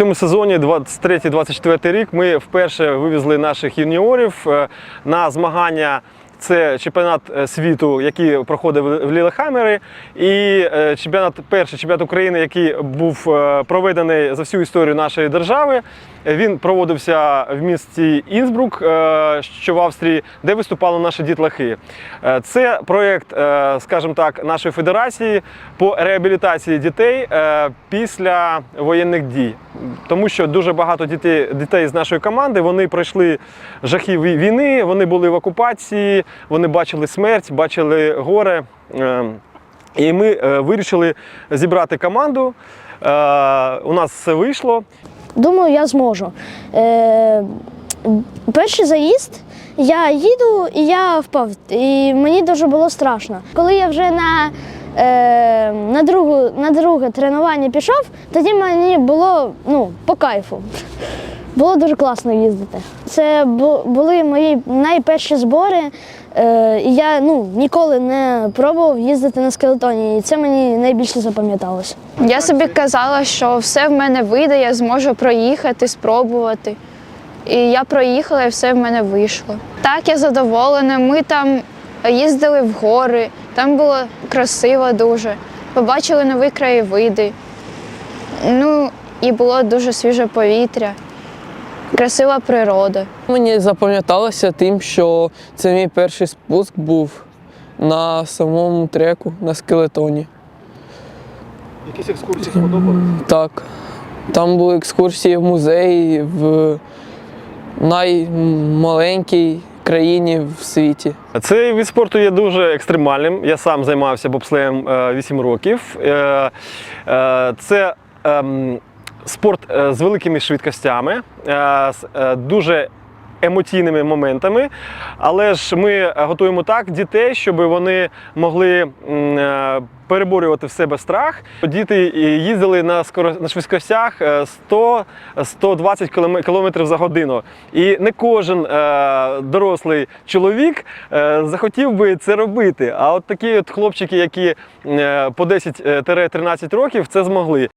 цьому сезоні, 23-24 рік, ми вперше вивезли наших юніорів е, на змагання. Це чемпіонат е, світу, який проходив в Лілехаммері, і е, чемпіонат, перший чемпіонат України, який був проведений за всю історію нашої держави. Він проводився в місті Інсбрук, що в Австрії, де виступали наші дітлахи. Це проєкт, скажімо так, нашої федерації по реабілітації дітей після воєнних дій. Тому що дуже багато дітей, дітей з нашої команди вони пройшли жахи війни, вони були в окупації, вони бачили смерть, бачили горе. Е, І ми е, вирішили зібрати команду. Е, У нас все вийшло. Думаю, я зможу. Е, перший заїзд я їду і я впав. І мені дуже було страшно. Коли я вже на, е, на, другу, на друге тренування пішов, тоді мені було ну, по кайфу. Було дуже класно їздити. Це були мої найперші збори. Е, і я ну, ніколи не пробував їздити на скелетоні, і це мені найбільше запам'яталося. Я собі казала, що все в мене вийде, я зможу проїхати, спробувати. І я проїхала, і все в мене вийшло. Так, я задоволена. Ми там їздили в гори, там було красиво дуже. Побачили нові краєвиди. Ну, і було дуже свіже повітря, красива природа. Мені запам'яталося тим, що це мій перший спуск був на самому треку на скелетоні. Якісь екскурсії сподобали? Так. Там були екскурсії в музеї в наймаленькій країні в світі. Цей вид спорту є дуже екстремальним. Я сам займався бобслеєм е, 8 років. Е, е, Це ем, спорт е, з великими швидкостями, е, е, дуже емоційними моментами. Але ж ми готуємо так дітей, щоб вони могли е, переборювати в себе страх. Діти е, їздили на на швидкостях е, 100-120 км за годину. І не кожен е, дорослий чоловік е, захотів би це робити. А от такі от хлопчики, які е, по 10-13 років, це змогли.